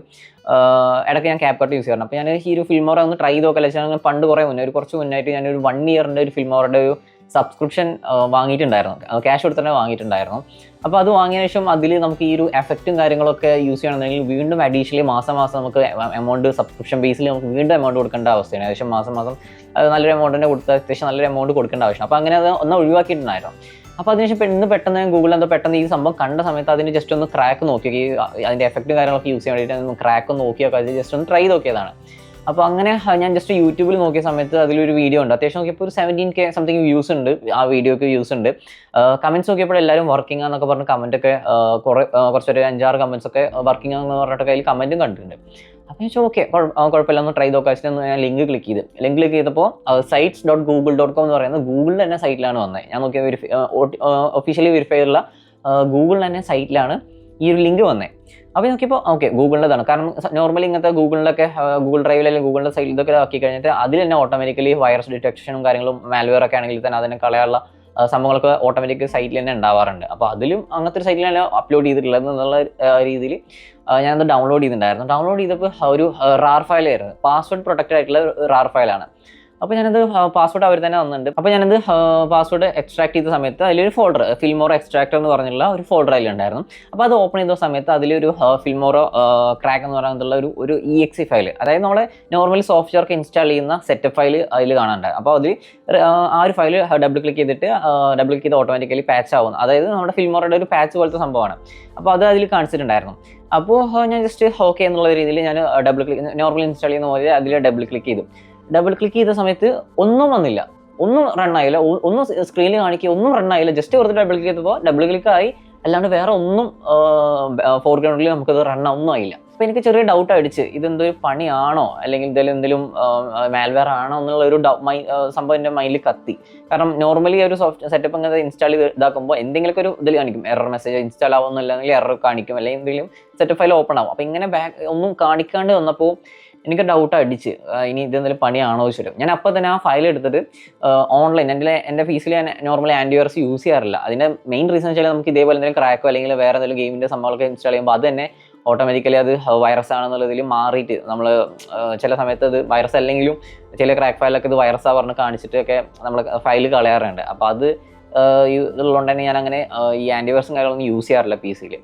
ഇടയ്ക്ക് ഞാൻ ക്യാപ്കട്ട് യൂസ് ചെയ്യാറുണ്ട്. അപ്പോൾ ഞാൻ ഈ ഒരു ഫിൽമോറ ഒന്ന് ട്രൈ ചെയ്ത് നോക്കാൻ വെച്ചാൽ പണ്ട് കുറേ മുന്നേ ഒരു കുറച്ച് മുന്നായിട്ട് ഞാനൊരു വൺ ഇയറിന്റെ ഒരു ഫിൽമോറയുടെ ഒരു സബ്സ്ക്രിപ്ഷൻ വാങ്ങിയിട്ടുണ്ടായിരുന്നു. ക്യാഷ് കൊടുത്തിട്ട് വാങ്ങിയിട്ടുണ്ടായിരുന്നു. അപ്പോൾ അത് വാങ്ങിയ ശേഷം അതിൽ നമുക്ക് ഈ ഒരു എഫക്റ്റും കാര്യങ്ങളൊക്കെ യൂസ് ചെയ്യണമെന്നുണ്ടെങ്കിൽ വീണ്ടും അഡീഷണലി മാസം മാസം നമുക്ക് എമൗണ്ട് സബ്സ്ക്രിപ്ഷൻ ബേസിൽ നമുക്ക് വീണ്ടും എമൗണ്ട് കൊടുക്കേണ്ട അവസ്ഥയാണ്. ഏകദേശം മാസം മാസം നല്ലൊരു എമൗണ്ട് തന്നെ കൊടുത്ത അത്യാവശ്യം നല്ലൊരു എമൗണ്ട് കൊടുക്കേണ്ട ആവശ്യം അപ്പോൾ അങ്ങനെ അത് ഒന്ന് ഒഴിവാക്കിയിട്ടുണ്ടായിരുന്നു. അപ്പോൾ അതിനുശേഷം ഇന്ന് പെട്ടെന്ന് ഗൂഗിൾ എന്തോ പെട്ടെന്ന് ഈ സംഭവം കണ്ട സമയത്ത് അതിന് ജസ്റ്റ് ഒന്ന് ക്രാക്ക് നോക്കി. അതിന്റെ എഫക്റ്റും കാര്യങ്ങളൊക്കെ യൂസ് ചെയ്യാൻ വേണ്ടിയിട്ട് ക്രാക്ക് ഒന്ന് നോക്കിയൊക്കെ അത് ജസ്റ്റ് ഒന്ന് ട്രൈ നോക്കിയതാണ്. അപ്പോൾ അങ്ങനെ ഞാൻ ജസ്റ്റ് യൂട്യൂബിൽ നോക്കിയ സമയത്ത് അതിലൊരു വീഡിയോ ഉണ്ട്. അത്യാവശ്യം നോക്കിയപ്പോൾ ഒരു സെവന്റീൻ കെ സംതിങ് വ്യൂസ് ഉണ്ട്. ആ വീഡിയോക്ക് വ്യൂസ് ഉണ്ട്. കമൻസ് നോക്കിയപ്പോൾ എല്ലാവരും വർക്കിംഗ് ആണെന്നൊക്കെ പറഞ്ഞ് കമന്റ് ഒക്കെ കുറേ കുറച്ചൊരു അഞ്ചാറ് കമൻസ് ഒക്കെ വർക്കിംഗ് ആണെന്ന് പറഞ്ഞിട്ടൊക്കെ അതിൽ കമന്റും കണ്ടിട്ടുണ്ട്. അപ്പോൾ ഞാൻ ഓക്കെ കുഴപ്പമില്ല ഒന്ന് ട്രൈ നോക്കാം. വെച്ചിട്ട് ഞാൻ ലിങ്ക് ക്ലിക്ക് ചെയ്ത്. ലിങ്ക് ക്ലിക്ക് ചെയ്തപ്പോൾ sites dot Google dot com എന്ന് പറയുന്നത് ഗൂഗിളിൽ തന്നെ സൈറ്റിലാണ് വന്നത് ഞാൻ നോക്കിയ വെരിഫൈ ഒഫീഷ്യലി വെരിഫൈ ഉള്ള ഗൂഗിൾ തന്നെ സൈറ്റിലാണ് ഈ ഒരു ലിങ്ക് വന്നേ. അപ്പോൾ നോക്കിയപ്പോൾ ഓക്കെ ഗൂഗിളിന്റെതാണ് കാരണം നോർമലി ഇങ്ങനത്തെ ഗൂഗിളിലൊക്കെ ഗൂഗിൾ ഡ്രൈവിൽ അല്ലെങ്കിൽ ഗൂഗിളിന്റെ സൈഡിൽ ഇതൊക്കെ ആക്കി കഴിഞ്ഞിട്ട് അതിൽ തന്നെ ഓട്ടോമാറ്റിക്കലി വൈറസ് ഡിറ്റക്ഷനും കാര്യങ്ങളും മാൽവെയർ ഒക്കെ ആണെങ്കിൽ തന്നെ അതിനെ കളയാനുള്ള സംഭവങ്ങളൊക്കെ ഓട്ടോമാറ്റിക് സൈറ്റിൽ തന്നെ ഉണ്ടാവാറുണ്ട്. അപ്പോൾ അതിലും അങ്ങനത്തെ ഒരു സൈറ്റിലാണ് അപ്ലോഡ് ചെയ്തിട്ടുള്ളത് എന്നുള്ള രീതിയിൽ ഞാനത് ഡൗൺലോഡ് ചെയ്തിട്ടുണ്ടായിരുന്നു. ഡൗൺലോഡ് ചെയ്തപ്പോൾ ഒരു റാർ ഫയൽ ആയിരുന്നു. പാസ്വേഡ് പ്രൊട്ടക്റ്റഡ് ആയിട്ടുള്ള റാർ ഫയലാണ് അപ്പോൾ ഞാനത് പാസ്വേഡ് അവർ തന്നെ തന്നിട്ടുണ്ട്. അപ്പോൾ ഞാനത് പാസ്വേഡ് എക്സ്ട്രാക്ട് ചെയ്ത സമയത്ത് അതിലൊരു ഫോൾഡർ ഫിൽമോറോ എക്സ്ട്രാക്ടർ എന്ന് പറഞ്ഞുള്ള ഒരു ഫോൾഡർ അതിലുണ്ടായിരുന്നു. അപ്പോൾ അത് ഓപ്പൺ ചെയ്ത സമയത്ത് അതിലൊരു ഫിൽമോറോ ക്രാക്ക് എന്ന് പറയുന്നുള്ള ഒരു ഒരു ഇ എക്സി ഫയൽ അതായത് നമ്മളെ നോർമലി സോഫ്റ്റ്വെയർക്ക് ഇൻസ്റ്റാൾ ചെയ്യുന്ന സെറ്റപ്പ് ഫയൽ അതിൽ കാണാനുണ്ടായിരുന്നു അപ്പോൾ അതിൽ ആ ഒരു ഫയൽ ഡബിൾ ക്ലിക്ക് ചെയ്തിട്ട് ഡബിൾ ക്ലിക്ക് ചെയ്ത് ഓട്ടോമാറ്റിക്കലി പാച്ച് ആവുന്നു. അതായത് നമ്മുടെ ഫിൽമോറയുടെ ഒരു പാച്ച് പോലത്തെ സംഭവമാണ്. അപ്പോൾ അത് അതിൽ കാണിച്ചിട്ടുണ്ടായിരുന്നു. അപ്പോൾ ഞാൻ ജസ്റ്റ് ഓക്കെ എന്നുള്ള രീതിയിൽ ഞാൻ ഡബിൾ ക്ലിക്ക് നോർമൽ ഇൻസ്റ്റാൾ ചെയ്യുന്ന പോലെ അതിൽ ഡബിൾ ക്ലിക്ക് ചെയ്തു. ഡബിൾ ക്ലിക്ക് ചെയ്ത സമയത്ത് ഒന്നും വന്നില്ല. ഒന്നും റൺ ആയില്ല. ഒന്നും സ്ക്രീനിൽ കാണിക്കുക ഒന്നും റൺ ആയില്ല. ജസ്റ്റ് വെറുതെ ഡബിൾ ക്ലിക്ക് ചെയ്തപ്പോൾ ഡബിൾ ക്ലിക്ക് ആയി. അല്ലാണ്ട് വേറെ ഒന്നും ഫോർഗ്രൗണ്ടിൽ നമുക്കത് റൺ ഒന്നും ആയില്ല. അപ്പോൾ എനിക്ക് ചെറിയ ഡൗട്ട് അടിച്ച് ഇതെന്തൊരു പണിയാണോ? അല്ലെങ്കിൽ ഇതിൽ എന്തെങ്കിലും മാൽവെയർ ആണോ എന്നുള്ള ഒരു മൈ- സംഭവം എന്റെ മൈൻഡിൽ കത്തി. കാരണം നോർമലി ഒരു സോഫ്റ്റ് സെറ്റപ്പ് അങ്ങനെ ഇൻസ്റ്റാൾ ചെയ്ത് ഇതാക്കുമ്പോൾ എന്തെങ്കിലുമൊക്കെ ഒരു ഇതിൽ കാണിക്കും. എറർ മെസ്സേജ് ഇൻസ്റ്റാൾ ആവുന്നില്ല അല്ലെങ്കിൽ എറർ കാണിക്കും. അല്ലെങ്കിൽ എന്തെങ്കിലും സെറ്റപ്പ് ഫയൽ ഓപ്പൺ ആവും. അപ്പോൾ ഇങ്ങനെ ബാക്ക് ഒന്നും കാണിക്കാണ്ട് വന്നപ്പോൾ എനിക്ക് ഡൗട്ട് അടിച്ച്. ഇനി ഇതെന്തെങ്കിലും പണിയാണോ ചോദിച്ചിട്ട്. ഞാൻ അപ്പോൾ തന്നെ ആ ഫയൽ എടുത്തിട്ട് ഓൺലൈൻ എന്റെ എന്റെ ഫീസിൽ ഞാൻ നോർമലി ആന്റിവൈറസ് യൂസ് ചെയ്യാറില്ല. അതിന്റെ മെയിൻ റീസൺ വെച്ചാൽ നമുക്ക് ഇതേപോലെ എന്തെങ്കിലും ക്രാക്കോ അല്ലെങ്കിൽ വേറെ എന്തെങ്കിലും ഗെയിമിന്റെ സംഭവങ്ങളൊക്കെ ഇൻസ്റ്റാൾ ചെയ്യുമ്പോൾ അത് തന്നെ ഓട്ടോമാറ്റിക്കലി അത് വൈറസ് ആണെന്നുള്ളതിൽ മാറിയിട്ട് നമ്മൾ ചില സമയത്ത് അത് വൈറസ് അല്ലെങ്കിലും ചില ക്രാക്ക് ഫയലൊക്കെ ഇത് വൈറസാ പറഞ്ഞ് കാണിച്ചിട്ടൊക്കെ നമ്മൾ ഫയൽ കളയാറുണ്ട്. അപ്പോൾ അത് ഇതുള്ളതുകൊണ്ട് തന്നെ ഞാൻ അങ്ങനെ ഈ ആന്റിവൈറസും കാര്യങ്ങളൊന്നും യൂസ് ചെയ്യാറില്ല പി സിയിൽ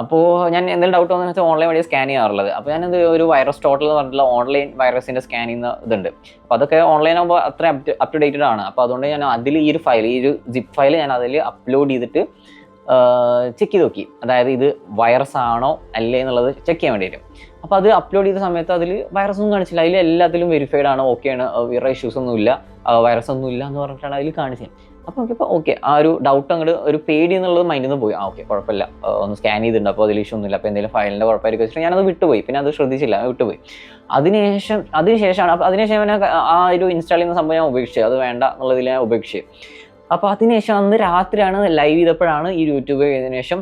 അപ്പോൾ ഞാൻ എന്തെങ്കിലും ഡൗട്ട് വന്നു വെച്ചാൽ ഓൺലൈൻ വഴി സ്കാൻ ചെയ്യാറുള്ളത്. അപ്പോൾ ഞാനത് ഒരു വൈറസ് ടോട്ടൽ എന്ന് പറഞ്ഞിട്ടുള്ള ഓൺലൈൻ വൈറസിന്റെ സ്കാൻ ചെയ്യുന്ന ഇതുണ്ട്. അപ്പോൾ അതൊക്കെ ഓൺലൈൻ ആകുമ്പോൾ അത്ര അപ് ടു ഡേറ്റഡ് ആണ്. അപ്പോൾ അതുകൊണ്ട് ഞാൻ അതിൽ ഈ ഒരു ഫയൽ ഈ ഒരു സിപ്പ് ഫയൽ ഞാൻ അതിൽ അപ്ലോഡ് ചെയ്തിട്ട് ചെക്ക് ചെയ്ത് നോക്കി. അതായത് ഇത് വൈറസ് ആണോ അല്ലേ എന്നുള്ളത് ചെക്ക് ചെയ്യാൻ വേണ്ടിയിട്ട്. അപ്പോൾ അത് അപ്ലോഡ് ചെയ്ത സമയത്ത് അതിൽ വൈറസ് ഒന്നും കാണിച്ചില്ല. അതിൽ എല്ലാത്തിലും വെരിഫൈഡ് ആണ് ഓക്കെ ആണ്. വേറെ ഇഷ്യൂസ് ഒന്നുമില്ല. വൈറസ് ഒന്നുമില്ല എന്ന് പറഞ്ഞിട്ടാണ് അതിൽ കാണിച്ചത്. അപ്പോൾ നോക്കിയപ്പോൾ ഓക്കെ ആ ഒരു ഡൗട്ട് അങ്ങോട്ട് ഒരു പേടി എന്നുള്ളത് മൈൻഡിൽ നിന്ന് പോയി. ആ ഓക്കെ കുഴപ്പമില്ല. ഒന്ന് സ്കാൻ ചെയ്തിട്ടുണ്ട്. അപ്പോൾ അതിൽ ഇഷ്യൂ ഒന്നുമില്ല. അപ്പോൾ എന്തെങ്കിലും ഫയലിന്റെ കുഴപ്പമായിരിക്കും വെച്ചിട്ട് ഞാനത് വിട്ടുപോയി. പിന്നെ അത് ശ്രദ്ധിച്ചില്ല വിട്ടുപോയി. അതിനുശേഷം അതിനുശേഷമാണ് അപ്പോൾ അതിനുശേഷം ആ ഒരു ഇൻസ്റ്റാൾ ചെയ്യുന്ന സംഭവം ഞാൻ ഉപേക്ഷിച്ചു അത് വേണ്ട എന്നുള്ളതിൽ ഞാൻ ഉപേക്ഷിച്ചു അപ്പോൾ അതിനുശേഷം അന്ന് രാത്രിയാണ് ലൈവ് ചെയ്തപ്പോഴാണ് ഈ യൂട്യൂബ് ചെയ്തതിനു ശേഷം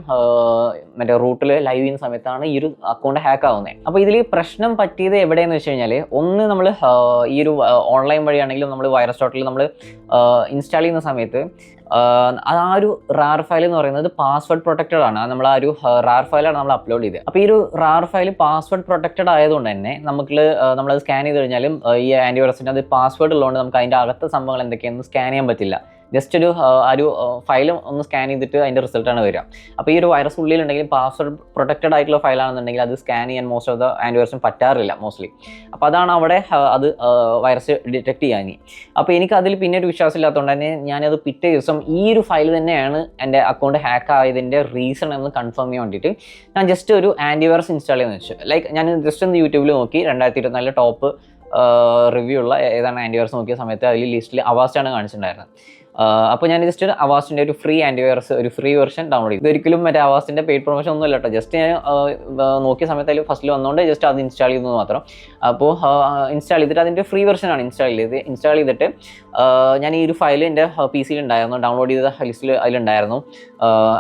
മറ്റേ റൂട്ടിൽ ലൈവ് ചെയ്യുന്ന സമയത്താണ് ഈ ഒരു അക്കൗണ്ട് ഹാക്ക് ആവുന്നത് അപ്പോൾ ഇതിൽ പ്രശ്നം പറ്റിയത് എവിടെയെന്ന് വെച്ച് കഴിഞ്ഞാൽ ഒന്ന് നമ്മൾ ഈ ഒരു ഓൺലൈൻ വഴിയാണെങ്കിലും നമ്മൾ വൈറസ് ഡോട്ടിൽ നമ്മൾ ഇൻസ്റ്റാൾ ചെയ്യുന്ന സമയത്ത് അത് ആ ഒരു റാർ ഫയൽ എന്ന് പറയുന്നത് പാസ്വേഡ് പ്രൊട്ടക്റ്റഡ് ആണ്. നമ്മൾ ആ ഒരു റാർ ഫയലാണ് നമ്മൾ അപ്ലോഡ് ചെയ്തത് അപ്പോൾ ഈ ഒരു റാർ ഫയൽ പാസ്വേഡ് പ്രൊട്ടക്റ്റഡ് ആയതുകൊണ്ട് തന്നെ നമുക്ക് നമ്മളത് സ്കാൻ ചെയ്ത് കഴിഞ്ഞാലും ഈ ആന്റിവൈറസിന്റെ അത് പാസ്വേഡ് ഉള്ളതുകൊണ്ട് നമുക്ക് അതിന്റെ അകത്തെ സംഭവങ്ങൾ എന്തൊക്കെയാണെന്ന് സ്കാൻ ചെയ്യാൻ പറ്റില്ല. ജസ്റ്റ് ഒരു ആ ഒരു ഫയൽ ഒന്ന് സ്കാൻ ചെയ്തിട്ട് അതിന്റെ റിസൾട്ടാണ് വരിക. അപ്പോൾ ഈ ഒരു വൈറസ് ഉള്ളിലുണ്ടെങ്കിൽ പാസ്വേഡ് പ്രൊട്ടക്റ്റഡ് ആയിട്ടുള്ള ഫയലാണെന്നുണ്ടെങ്കിൽ അത് സ്കാൻ ചെയ്യാൻ മോസ്റ്റ് ഓഫ് ദ ആന്റിവൈറസും പറ്റാറില്ല മോസ്റ്റ്ലി അപ്പോൾ അതാണ് അവിടെ അത് വൈറസ് ഡിറ്റക്ട് ചെയ്യാൻ അപ്പോൾ എനിക്ക് അതിൽ പിന്നെ ഒരു വിശ്വാസം ഇല്ലാത്തതുകൊണ്ട് തന്നെ ഞാനത് പിറ്റേ ദിവസം ഈ ഒരു ഫയൽ തന്നെയാണ് എന്റെ അക്കൗണ്ട് ഹാക്ക് ആയതിന്റെ റീസൺ എന്ന് കൺഫേം ചെയ്യാൻ വേണ്ടിയിട്ട് ഞാൻ ജസ്റ്റ് ഒരു ആന്റിവൈറസ് ഇൻസ്റ്റാൾ ചെയ്യുന്ന വെച്ചു. ലൈക്ക് ഞാൻ ജസ്റ്റ് ഒന്ന് യൂട്യൂബിൽ നോക്കി രണ്ടായിരത്തി ഇരുപത്തിനാലിലെ ടോപ്പ് റിവ്യൂ ഉള്ള ഏതാണ് ആന്റിവൈറസ് നോക്കിയ സമയത്ത് അതിൽ ലിസ്റ്റിൽ അവാസ്റ്റാണ് കാണിച്ചിട്ടുണ്ടായിരുന്നത്. അപ്പോൾ ഞാൻ ജസ്റ്റ് അവാസിന്റെ ഒരു ഫ്രീ ആന്റിവൈറസ് ഒരു ഫ്രീ വെർഷൻ ഡൗൺലോഡ് ചെയ്തു. ഇതൊരിക്കലും മറ്റേ അവാസിന്റെ പെയ്ഡ് പ്രൊമോഷൻ ഒന്നും ഇല്ലട്ടോ കേട്ടോ. ജസ്റ്റ് ഞാൻ നോക്കിയ സമയത്ത് അതിൽ ഫസ്റ്റിൽ വന്നുകൊണ്ട് ജസ്റ്റ് അത് ഇൻസ്റ്റാൾ ചെയ്തു മാത്രം. അപ്പോൾ ഇൻസ്റ്റാൾ ചെയ്തിട്ട് അതിന്റെ ഫ്രീ വെർഷനാണ് ഇൻസ്റ്റാൾ ചെയ്തത്. ഇൻസ്റ്റാൾ ചെയ്തിട്ട് ഞാൻ ഈ ഒരു ഫയൽ എന്റെ പി സിയിൽ ഉണ്ടായിരുന്നു. ഡൗൺലോഡ് ചെയ്ത ലിസ്റ്റിൽ അതിലുണ്ടായിരുന്നു.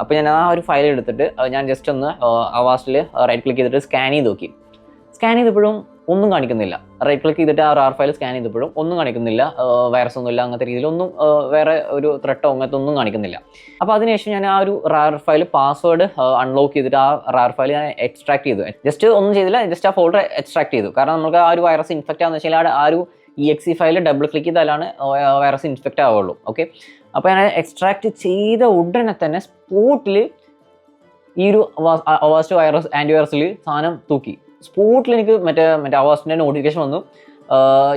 അപ്പോൾ ഞാൻ ആ ഒരു ഫയൽ എടുത്തിട്ട് ഞാൻ ജസ്റ്റ് ഒന്ന് അവാസിൽ റൈറ്റ് ക്ലിക്ക് ചെയ്തിട്ട് സ്കാൻ ചെയ്ത് നോക്കി. സ്കാൻ ചെയ്തപ്പോഴും ഒന്നും കാണിക്കുന്നില്ല. റൈറ്റ് ക്ലിക്ക് ചെയ്തിട്ട് ആ ഒരു ആർ ഫയൽ സ്കാൻ ചെയ്തപ്പോഴും ഒന്നും കാണിക്കുന്നില്ല. വൈറസ് ഒന്നുമില്ല അങ്ങനത്തെ രീതിയിലൊന്നും വേറെ ഒരു ത്രെട്ടോ അങ്ങനത്തെ ഒന്നും കാണിക്കുന്നില്ല. അപ്പോൾ അതിനുശേഷം ഞാൻ ആ ഒരു റാർ ഫയൽ പാസ്വേഡ് അൺലോക്ക് ചെയ്തിട്ട് ആ റാർ ഫയൽ ഞാൻ എക്സ്ട്രാക്ട് ചെയ്തു. ജസ്റ്റ് ഒന്നും ചെയ്തില്ല ജസ്റ്റ് ആ ഫോൾഡർ എക്സ്ട്രാക്ട് ചെയ്തു. കാരണം നമുക്ക് ആ ഒരു വൈറസ് ഇൻഫെക്റ്റ് ആണെന്ന് വെച്ചാൽ ആ- ഒരു ഇ എക്സി ഫയൽ ഡബിൾ ക്ലിക്ക് ചെയ്താലാണ് വൈറസ് ഇൻഫെക്റ്റ് ആവുള്ളൂ. ഓക്കെ അപ്പോൾ ഞാൻ എക്സ്ട്രാക്ട് ചെയ്ത ഉടനെ തന്നെ സ്പോട്ടിൽ ഈ ഒരു അവാസ്റ്റ് വൈറസ് ആന്റിവൈറസിൽ സാധനം തൂക്കി. സ്പോട്ടിൽ എനിക്ക് മറ്റേ മറ്റേ അവാസ്റ്റിന്റെ നോട്ടിഫിക്കേഷൻ വന്നു.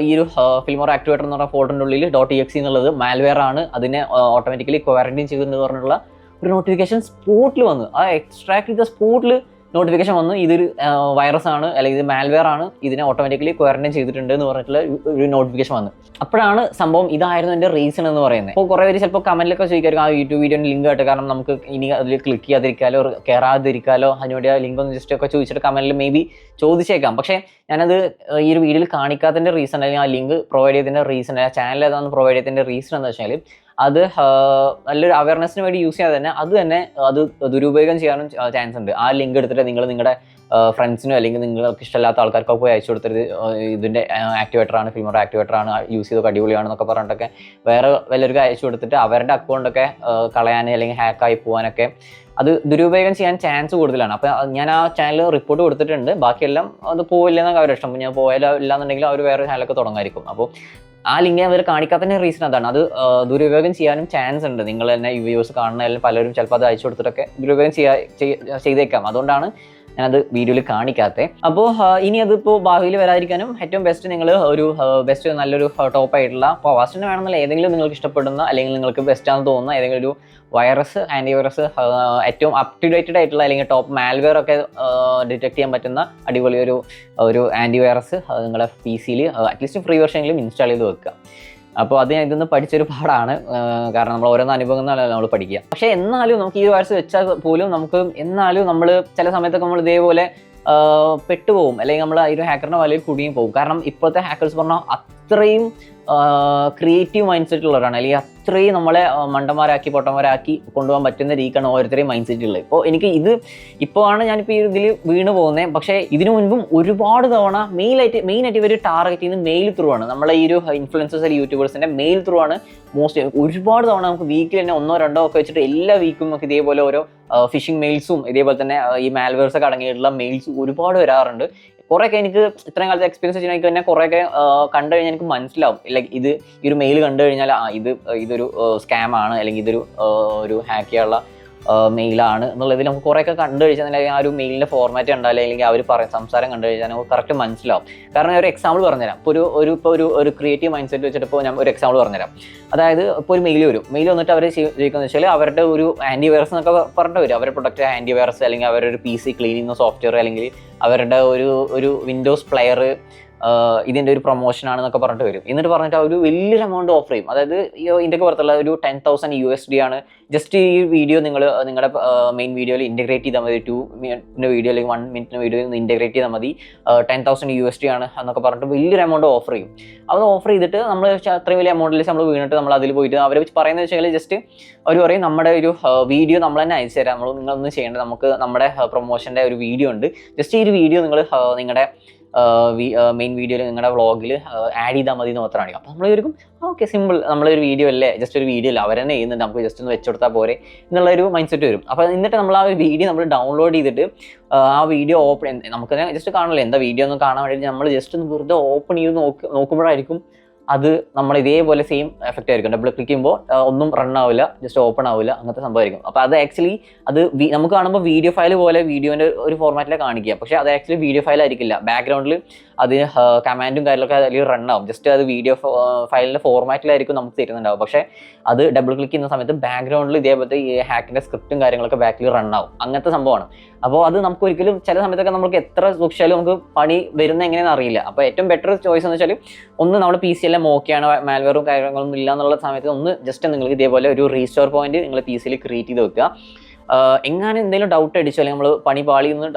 ഈ ഒരു ഫിൽമോർ ആക്ടിവേറ്റർ എന്ന് പറഞ്ഞ ഫോൾഡറിന്റെ ഉള്ളിൽ ഡോട്ട് എക്സി എന്നുള്ളത് മാൽവെയർ ആണ്. അതിനെ ഓട്ടോമാറ്റിക്കലി ക്വാറന്റൈൻ ചെയ്തെന്ന് പറഞ്ഞുള്ള ഒരു നോട്ടിഫിക്കേഷൻ സ്പോട്ടിൽ വന്നു. ആ എക്സ്ട്രാക്ട് ചെയ്ത സ്പോട്ടിൽ നോട്ടിഫിക്കേഷൻ വന്നു. ഇതൊരു വൈറസ് ആണ് അല്ലെങ്കിൽ ഇത് മാൽവെയർ ആണ് ഇതിനെ ഓട്ടോമാറ്റിക്കലി ക്വാറന്റൈൻ ചെയ്തിട്ടുണ്ട് എന്ന് പറഞ്ഞിട്ടുള്ള ഒരു- നോട്ടിഫിക്കേഷൻ വന്നു. അപ്പോഴാണ് സംഭവം ഇതായിരുന്നു എന്റെ റീസൺ എന്ന് പറയുന്നത്. അപ്പോൾ കുറേ പേര് ചിലപ്പോൾ കമന്റിലൊക്കെ ചോദിക്കായിരിക്കും ആ യൂട്യൂബ് വീഡിയോന്റെ ലിങ്ക് ആയിട്ട് കാരണം നമുക്ക് ഇനി അതിൽ ക്ലിക്ക് ചെയ്യാതിരിക്കാലോ കയറാതിരിക്കാലോ അതിനോട് ആ ലിങ്ക് ഒന്ന് ജസ്റ്റ് ഒക്കെ ചോദിച്ചിട്ട് കമന്റിൽ മേ ബി ചോദിച്ചേക്കാം. പക്ഷേ ഞാനത് ഈ ഒരു വീഡിയോയിൽ കാണിക്കാത്തതിന്റെ റീസൺ അല്ലെങ്കിൽ ആ ലിങ്ക് പ്രൊവൈഡ് ചെയ്തതിന്റെ റീസൺ ആ ചാനൽ ഏതാണെന്ന് പ്രൊവൈഡ് ചെയ്തതിന്റെ റീസൺ എന്ന് വെച്ചാൽ അത് നല്ലൊരു അവയർനെസ്സിന് വേണ്ടി യൂസ് ചെയ്യാതെ തന്നെ അത് തന്നെ അത് ദുരുപയോഗം ചെയ്യാനും ചാൻസ് ഉണ്ട്. ആ ലിങ്ക് എടുത്തിട്ട് നിങ്ങൾ നിങ്ങളുടെ ഫ്രണ്ട്സിനോ അല്ലെങ്കിൽ നിങ്ങൾക്ക് ഇഷ്ടമില്ലാത്ത ആൾക്കാർക്കോ പോയി അയച്ചു കൊടുത്തത് ഇതിന്റെ ഫിൽമർ ആക്ടിവേറ്റർ ആണ് യൂസ് ചെയ്തൊക്കെ അടിപൊളിയാണെന്നൊക്കെ പറഞ്ഞിട്ടൊക്കെ വേറെ വല്ലവർക്കും അയച്ചു കൊടുത്തിട്ട് അവരുടെ അക്കൗണ്ടൊക്കെ കളയാൻ അല്ലെങ്കിൽ ഹാക്കായി പോകാനൊക്കെ അത് ദുരുപയോഗം ചെയ്യാൻ ചാൻസ് കൂടുതലാണ്. അപ്പോൾ ഞാൻ ആ ചാനൽ റിപ്പോർട്ട് കൊടുത്തിട്ടുണ്ട്. ബാക്കിയെല്ലാം അത് പോവില്ലെന്നൊക്കെ അവരുടെ ഇഷ്ടം. ഞാൻ പോയാലോ ഇല്ലാന്നുണ്ടെങ്കിൽ അവർ വേറെ ചാനലൊക്കെ തുടങ്ങായിരിക്കും അപ്പോൾ ആ ലിങ്ക് അവർ കാണിക്കാത്തതിന്റെ റീസൺ അതാണ്. അത് ദുരുപയോഗം ചെയ്യാനും ചാൻസ് ഉണ്ട്. നിങ്ങൾ തന്നെ വ്യൂവേഴ്സ് കാണുന്ന പലരും ചിലപ്പോൾ അത് അയച്ചു കൊടുത്തിട്ടൊക്കെ ദുരുപയോഗം ചെയ്യാ ചെയ്തേക്കാം. അതുകൊണ്ടാണ് ഞാനത് വീഡിയോയിൽ കാണിക്കാത്തേ. അപ്പോൾ ഇനി അതിപ്പോൾ ഭാവിയിൽ വരാതിരിക്കാനും ഏറ്റവും ബെസ്റ്റ് നിങ്ങൾ ഒരു ബെസ്റ്റ് നല്ലൊരു ടോപ്പ് ആയിട്ടുള്ള അപ്പോൾ വാസ്റ്റിന് വേണമെന്നില്ല. ഏതെങ്കിലും നിങ്ങൾക്ക് ഇഷ്ടപ്പെടുന്ന അല്ലെങ്കിൽ നിങ്ങൾക്ക് ബെസ്റ്റ് ആണെന്ന് തോന്നുന്ന ഏതെങ്കിലും ഒരു വൈറസ് ആന്റിവൈറസ് ഏറ്റവും അപ് ടു ഡേറ്റഡ് ആയിട്ടുള്ള അല്ലെങ്കിൽ ടോപ്പ് മാൽവെയർ ഒക്കെ ഡിറ്റക്ട് ചെയ്യാൻ പറ്റുന്ന അടിപൊളി ഒരു ഒരു ആന്റിവൈറസ് നിങ്ങളുടെ പി സിയിൽ അറ്റ്ലീസ്റ്റ് ഫ്രീ വെർഷനെങ്കിലും ഇൻസ്റ്റാൾ ചെയ്ത് വെക്കുക. അപ്പോൾ അത് ഞാൻ ഇതൊന്ന് പഠിച്ചൊരു പാടാണ്. കാരണം നമ്മൾ ഓരോന്ന് അനുഭവങ്ങളല്ല നമ്മൾ പഠിക്കുക. പക്ഷേ എന്നാലും നമുക്ക് ഈ വയസ്സ് വെച്ചാൽ പോലും നമുക്ക് എന്നാലും നമ്മൾ ചില സമയത്തൊക്കെ നമ്മൾ ഇതേപോലെ പെട്ടുപോകും. അല്ലെങ്കിൽ നമ്മൾ ഈ ഒരു ഹാക്കറിന്റെ വലയിൽ കുടിയും പോകും. കാരണം ഇപ്പോഴത്തെ ഹാക്കേഴ്സ് പറഞ്ഞാൽ അത്രയും ക്രിയേറ്റീവ് മൈൻഡ് സെറ്റ് ഉള്ളവരാണ്. അല്ലെങ്കിൽ അത്രയും നമ്മളെ മണ്ടന്മാരാക്കി പൊട്ടന്മാരാക്കി കൊണ്ടുപോകാൻ പറ്റുന്ന രീതിക്കാണ് ഓരോരുത്തരെയും മൈൻഡ് സെറ്റ് ഉള്ളത്. ഇപ്പോൾ എനിക്ക് ഇത് ഇപ്പോൾ ആണ് ഞാനിപ്പോൾ ഇതിൽ വീണ് പോകുന്നത് പക്ഷേ ഇതിനു മുൻപും ഒരുപാട് തവണ മെയിലായിട്ട് മെയിനായിട്ട് ഇവർ ടാർഗറ്റ് ചെയ്യുന്നത് മെയിൽ ത്രൂ ആണ്. നമ്മളെ ഈ ഒരു ഇൻഫ്ലുവൻസേഴ്സ് അല്ലെങ്കിൽ യൂട്യൂബേഴ്സിന്റെ മെയിൽ ത്രൂ ആണ് മോസ്റ്റ് ഒരുപാട് തവണ നമുക്ക് വീക്കിൽ തന്നെ ഒന്നോ രണ്ടോ ഒക്കെ വെച്ചിട്ട് എല്ലാ വീക്കും നമുക്ക് ഇതേപോലെ ഓരോ ഫിഷിംഗ് മെയിൽസും ഇതേപോലെ തന്നെ ഈ മാൽവേഴ്സ് ഒക്കെ അടങ്ങിയിട്ടുള്ള മെയിൽസ് ഒരുപാട് വരാറുണ്ട്. കുറേയൊക്കെ എനിക്ക് ഇത്രയും കാലത്തെ എക്സ്പീരിയൻസ് വെച്ചാൽ എനിക്ക് തന്നെ കുറേയൊക്കെ കണ്ടു കഴിഞ്ഞാൽ എനിക്ക് മനസ്സിലാവും. ലൈക്ക് ഇത് ഈ ഒരു മെയിൽ കണ്ടു കഴിഞ്ഞാൽ ആ ഇത് ഇതൊരു സ്കാം ആണ്. അല്ലെങ്കിൽ ഇതൊരു ഒരു ഹാക്ക് ചെയ്യാനുള്ള മെയിലാണ് എന്നുള്ളതിൽ നമുക്ക് കുറേയൊക്കെ കണ്ടു കഴിച്ചാൽ ആ ഒരു മെയിലിന്റെ ഫോർമാറ്റ് കണ്ടാൽ അല്ലെങ്കിൽ അവർ പറയും സംസാരം കണ്ടു കഴിഞ്ഞാൽ നമുക്ക് കറക്റ്റ് മനസ്സിലാവും. കാരണം ഒരു എക്സാമ്പിൾ പറഞ്ഞുതരാം. ഇപ്പോൾ ഒരു ഒരു ഇപ്പോൾ ഒരു ഒരു ക്രിയേറ്റീവ് മൈൻഡ് സെറ്റ് വെച്ചിട്ട് ഇപ്പോൾ ഞാൻ ഒരു എക്സാമ്പിൾ പറഞ്ഞുതരാം. അതായത് ഇപ്പോൾ ഒരു മെയിൽ വരും. മെയിൽ വന്നിട്ട് അവർ ചെയ്യുന്നത് വെച്ചാൽ അവരുടെ ഒരു ആന്റി വൈറസ് എന്നൊക്കെ പറഞ്ഞിട്ട് വരും. അവരുടെ പ്രൊഡക്റ്റ് ആന്റി വൈറസ് അല്ലെങ്കിൽ അവരുടെ ഒരു പി സി ക്ലീനിങ് സോഫ്റ്റ്വെയർ അല്ലെങ്കിൽ അവരുടെ ഒരു ഒരു വിൻഡോസ് പ്ലെയർ ഇതിന്റെ ഒരു പ്രൊമോഷൻ ആണെന്നൊക്കെ പറഞ്ഞിട്ട് വരും. എന്നിട്ട് പറഞ്ഞിട്ട് ഒരു വലിയൊരു എമൗണ്ട് ഓഫർ ചെയ്യും. അതായത് ഇതിന്റെയൊക്കെ പുറത്തുള്ള ഒരു ten thousand U S D ആണ്. ജസ്റ്റ് ഈ വീഡിയോ നിങ്ങൾ നിങ്ങളുടെ മെയിൻ വീഡിയോയിൽ ഇന്റഗ്രേറ്റ് ചെയ്താൽ മതി. ടു മിനിറ്റിന്റെ വീഡിയോ അല്ലെങ്കിൽ വൺ മിനിറ്റിന്റെ വീഡിയോയിൽ നിന്ന് ഇന്റഗ്രേറ്റ് ചെയ്താൽ മതി. Ten thousand U S D ആണ് എന്നൊക്കെ പറഞ്ഞിട്ട് വലിയൊരു എമൗണ്ട് ഓഫർ ചെയ്യും. അത് ഓഫർ ചെയ്തിട്ട് നമ്മൾ അത്രയും വലിയ എമൗണ്ടിൽ നമ്മൾ വീണിട്ട് നമ്മൾ അതിൽ പോയിട്ട് അവർ പറയുന്നത് വെച്ചാൽ ജസ്റ്റ് അവർ പറയും നമ്മുടെ ഒരു വീഡിയോ നമ്മൾ തന്നെ അയച്ചു തരാം. നമ്മൾ നിങ്ങളൊന്നും ചെയ്യേണ്ടത് നമുക്ക് നമ്മുടെ പ്രൊമോഷന്റെ ഒരു വീഡിയോ ഉണ്ട്. ജസ്റ്റ് ഈ ഒരു വീഡിയോ നിങ്ങൾ നിങ്ങളുടെ മെയിൻ വീഡിയോയിൽ നിങ്ങളുടെ വ്ളോഗിൽ ആഡ് ചെയ്താൽ മതി എന്ന് മാത്രമാണ് അപ്പോൾ നമ്മൾ വിചാരിക്കും ഓക്കെ സിമ്പിൾ നമ്മളൊരു വീഡിയോ അല്ലേ? ജസ്റ്റ് ഒരു വീഡിയോ അല്ല? അവർ തന്നെ ചെയ്യുന്നുണ്ട്. നമുക്ക് ജസ്റ്റ് ഒന്ന് വെച്ചുകൊടുത്താൽ പോരെ. എന്നുള്ളൊരു മൈൻഡ് സെറ്റ് വരും. അപ്പോൾ എന്നിട്ട് നമ്മൾ ആ ഒരു വീഡിയോ നമ്മൾ ഡൗൺലോഡ് ചെയ്തിട്ട് ആ, വീഡിയോ ഓപ്പൺ നമുക്ക് ജസ്റ്റ് കാണില്ലേ എന്താ വീഡിയോ ഒന്നും കാണാൻ വേണ്ടിയിട്ട് നമ്മൾ ജസ്റ്റ് ഒന്ന് വെറുതെ ഓപ്പൺ ചെയ്ത് നോക്ക് നോക്കുമ്പോഴായിരിക്കും അത് നമ്മൾ ഇതേപോലെ സെയിം എഫക്റ്റ് ആയിരിക്കും. ഡബിൾ ക്ലിക്ക് ചെയ്യുമ്പോൾ ഒന്നും റൺ ആവില്ല ജസ്റ്റ് ഓപ്പൺ ആവില്ല അങ്ങനത്തെ സംഭവമായിരിക്കും. അപ്പോൾ അത് ആക്ച്വലി അത് നമുക്ക് കാണുമ്പോൾ വീഡിയോ ഫയൽ പോലെ വീഡിയോന്റെ ഒരു ഫോർമാറ്റിലെ കാണിക്കുക. പക്ഷേ അത് ആക്ച്വലി വീഡിയോ ഫയൽ ആയിരിക്കില്ല. ബാക്ക്ഗ്രൗണ്ടിൽ അത് കമാൻഡും കാര്യങ്ങളൊക്കെ അതിൽ റൺ ആവും. ജസ്റ്റ് അത് വീഡിയോ ഫയലിന്റെ ഫോർമാറ്റിലായിരിക്കും നമുക്ക് തരുന്നുണ്ടാവും പക്ഷേ അത് ഡബിൾ ക്ലിക്ക് ചെയ്യുന്ന സമയത്ത് ബാക്ക്ഗ്രൗണ്ടിൽ ഇതേപോലത്തെ ഈ ഹാക്കിന്റെ സ്ക്രിപ്റ്റും കാര്യങ്ങളൊക്കെ ബാക്കിൽ റൺ ആവും. അങ്ങനത്തെ സംഭവമാണ്. അപ്പോൾ അത് നമുക്ക് ഒരിക്കലും ചില സമയത്തൊക്കെ നമുക്ക് എത്ര സൂക്ഷിച്ചാലും നമുക്ക് പണി വരുന്ന എങ്ങനെയാണെന്ന് അറിയില്ല. അപ്പോൾ ഏറ്റവും ബെറ്റർ ചോയ്സ് എന്ന് വെച്ചാൽ ഒന്ന് നമ്മുടെ പി സി എല്ലാം ഓക്കെയാണ് മാൽവെയറും കാര്യങ്ങളൊന്നും ഇല്ല എന്നുള്ള സമയത്ത് ഒന്ന് ജസ്റ്റ് നിങ്ങൾക്ക് ഇതേപോലെ ഒരു റീസ്റ്റോർ പോയിന്റ് നിങ്ങൾ പി സിയിൽ ക്രിയേറ്റ് ചെയ്ത് വെക്കുക. എങ്ങാനും എന്തെങ്കിലും ഡൗട്ട് അടിച്ചോ അല്ലെങ്കിൽ നമ്മൾ പണി പാളി എന്ന്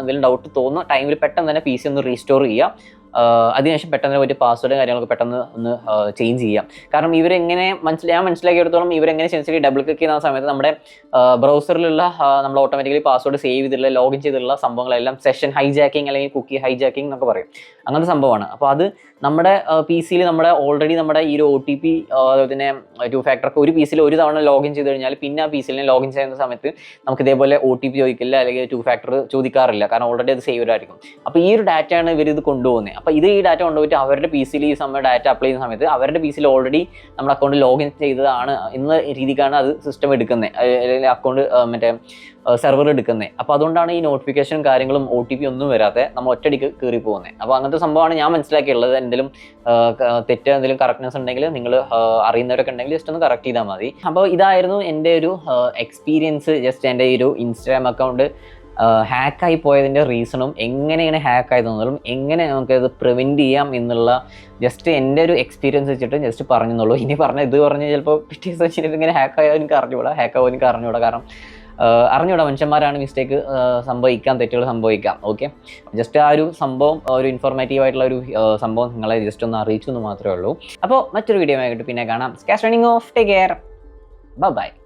എന്തെങ്കിലും ഡൗട്ട് തോന്നുന്ന ടൈമിൽ പെട്ടെന്ന് തന്നെ പി സി ഒന്ന് റീസ്റ്റോർ ചെയ്യുക അതിനുശേഷം പെട്ടെന്ന് പോയിട്ട് പാസ്വേഡും കാര്യങ്ങളൊക്കെ പെട്ടെന്ന് ഒന്ന് ചേഞ്ച് ചെയ്യാം. കാരണം ഇവരെങ്ങനെ മനസ്സിലായി ഞാൻ മനസ്സിലാക്കിയെടുത്തോളം ഇവരെങ്ങനെ സെൻസിറ്റീവ് ഡബിൾ ക്ലിക്ക് ചെയ്യുന്ന സമയത്ത് നമ്മുടെ ബ്രൗസറിലുള്ള നമ്മൾ ഓട്ടോമാറ്റിക്കലി പാസ്വേഡ് സേവ് ചെയ്തിട്ടുള്ള ലോഗിൻ ചെയ്തിട്ടുള്ള സംഭവങ്ങളെല്ലാം സെഷൻ ഹൈജാക്കിങ് അല്ലെങ്കിൽ കുക്കി ഹൈജാക്കിംഗ് എന്നൊക്കെ പറയും. അങ്ങനത്തെ സംഭവമാണ്. അപ്പോൾ അത് നമ്മുടെ പി സിയിൽ നമ്മുടെ ഓൾറെഡി നമ്മുടെ ഈ ഒരു ഒ ടി പി അതുപോലെ തന്നെ ടു ഫാക്ടർ ഒക്കെ ഒരു പി സിയിൽ ഒരു തവണ ലോഗിൻ ചെയ്ത് കഴിഞ്ഞാൽ പിന്നെ ആ പി സിയിൽ ലോഗിൻ ചെയ്യുന്ന സമയത്ത് നമുക്ക് ഇതേപോലെ ഒ ടി പി ചോദിക്കില്ല അല്ലെങ്കിൽ ടു ഫാക്ടർ ചോദിക്കാറില്ല. കാരണം ഓൾറെഡി അത് സേവ് ആയിരിക്കും. അപ്പോൾ ഈ ഒരു ഡാറ്റയാണ് ഇവർ ഇത് കൊണ്ടുപോകുന്നത് അപ്പോൾ ഇത് ഈ ഡാറ്റ കൊണ്ടുപോയിട്ട് അവരുടെ പി സിയിൽ ഈ സമയം ഡാറ്റ അപ്ലൈ ചെയ്യുന്ന സമയത്ത് അവരുടെ പി സിയിൽ ഓൾറെഡി നമ്മുടെ അക്കൗണ്ട് ലോഗിൻ ചെയ്തതാണ് എന്ന രീതിക്കാണ് അത് സിസ്റ്റം എടുക്കുന്നത് അല്ലെങ്കിൽ അക്കൗണ്ട് മറ്റേ സെർവർ എടുക്കുന്നത് അപ്പോൾ അതുകൊണ്ടാണ് ഈ നോട്ടിഫിക്കേഷനും കാര്യങ്ങളും ഒ ടി പി ഒന്നും വരാതെ നമ്മൾ ഒറ്റയടിക്ക് കയറി പോകുന്നത് അപ്പോൾ അങ്ങനത്തെ സംഭവമാണ് ഞാൻ മനസ്സിലാക്കിയുള്ളത്. എന്തെങ്കിലും തെറ്റ് എന്തെങ്കിലും കറക്റ്റ്നെസ് ഉണ്ടെങ്കിൽ നിങ്ങൾ അറിയുന്നവരൊക്കെ ഉണ്ടെങ്കിൽ ജസ്റ്റ് ഒന്ന് കറക്റ്റ് ചെയ്താൽ മതി. അപ്പോൾ ഇതായിരുന്നു എന്റെ ഒരു എക്സ്പീരിയൻസ് ജസ്റ്റ് എന്റെ ഈ ഒരു ഇൻസ്റ്റാഗ്രാം അക്കൗണ്ട് ഹാക്കായി പോയതിന്റെ റീസണും എങ്ങനെയാണ് ഹാക്ക് തോന്നുന്നതും എങ്ങനെ നമുക്കത് പ്രിവെന്റ് ചെയ്യാം എന്നുള്ള ജസ്റ്റ് എന്റെ ഒരു എക്സ്പീരിയൻസ് വെച്ചിട്ട് ജസ്റ്റ് പറഞ്ഞെന്നുള്ളൂ. ഇനി പറഞ്ഞ ഇത് പറഞ്ഞ് ചിലപ്പോൾ പിറ്റേ ദിവസം വെച്ചിട്ട് ഇങ്ങനെ ഹാക്ക് ആയാൽ എനിക്ക് അറിഞ്ഞുകൂടാ. ഹാക്ക് ആവാൻ എനിക്ക് അറിഞ്ഞുകൂടാ. കാരണം അറിഞ്ഞുകൂടാ മനുഷ്യന്മാരാണ് മിസ്റ്റേക്ക് സംഭവിക്കാം തെറ്റുകൾ സംഭവിക്കാം. ഓക്കെ ജസ്റ്റ് ആ ഒരു സംഭവം ഒരു ഇൻഫോർമേറ്റീവ് ആയിട്ടുള്ള ഒരു സംഭവം നിങ്ങളെ ജസ്റ്റ് ഒന്ന് അറിയിച്ചു എന്ന് മാത്രമേ ഉള്ളൂ. അപ്പോൾ മറ്റൊരു വീഡിയോ ആയിട്ട് പിന്നെ കാണാം. Squash running off take care bye